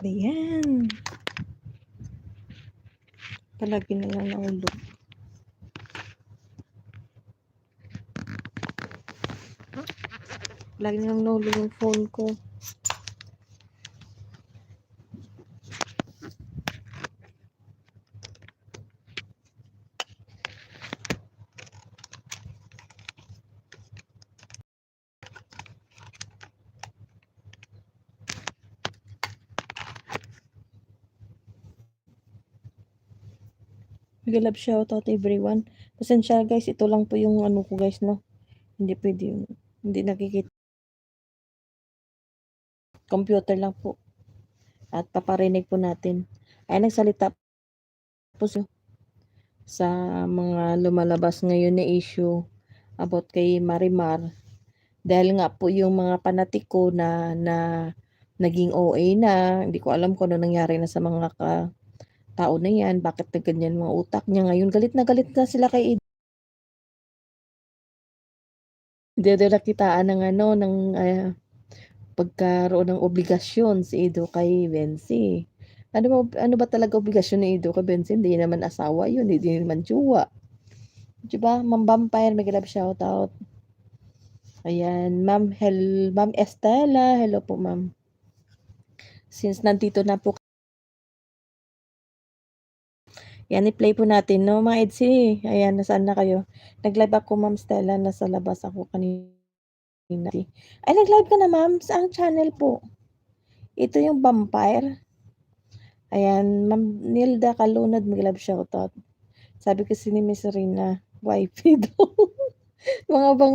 Ayan. Palagi na lang nahulog. Lagi na lang nahulog yung phone ko. Mega love shoutout everyone. Pasensya guys, ito lang po yung ano ko guys, no? Hindi pwede yung, hindi nakikita. Computer lang po. At paparinig po natin. Ay, nagsalita po siya sa mga lumalabas ngayon na issue about kay Marimar. Dahil nga po yung mga panatiko na, na naging OA na, hindi ko alam kung ano nangyari na sa mga ka, tao na yan, bakit na ganyan mga utak niya ngayon. Galit na galit na sila kay Ed. Hindi na nakitaan ng ano, ng uh, pagkaroon ng obligasyon si Edo kay Bensi. Ano, mo, ano ba talaga obligasyon ni Edo kay Bensi? Hindi naman asawa yun, hindi naman jowa. Diba? Ma'am Vampire, may love shoutout. Ayan, Ma'am Hel, Ma'am Estela, hello po Ma'am. Since nandito na po yan, i-play po natin, no? Mga Edsi, ayan, nasaan na kayo? Nag-live ako, Ma'am Stella, nasa labas ako kanina. Ay, nag-live ka na, Ma'am? Saan channel po? Ito yung Vampire. Ayan, Ma'am Nilda Kalunad, mag-live shoutout. Sabi kasi ni Miss Rina, wifey daw. Mga bang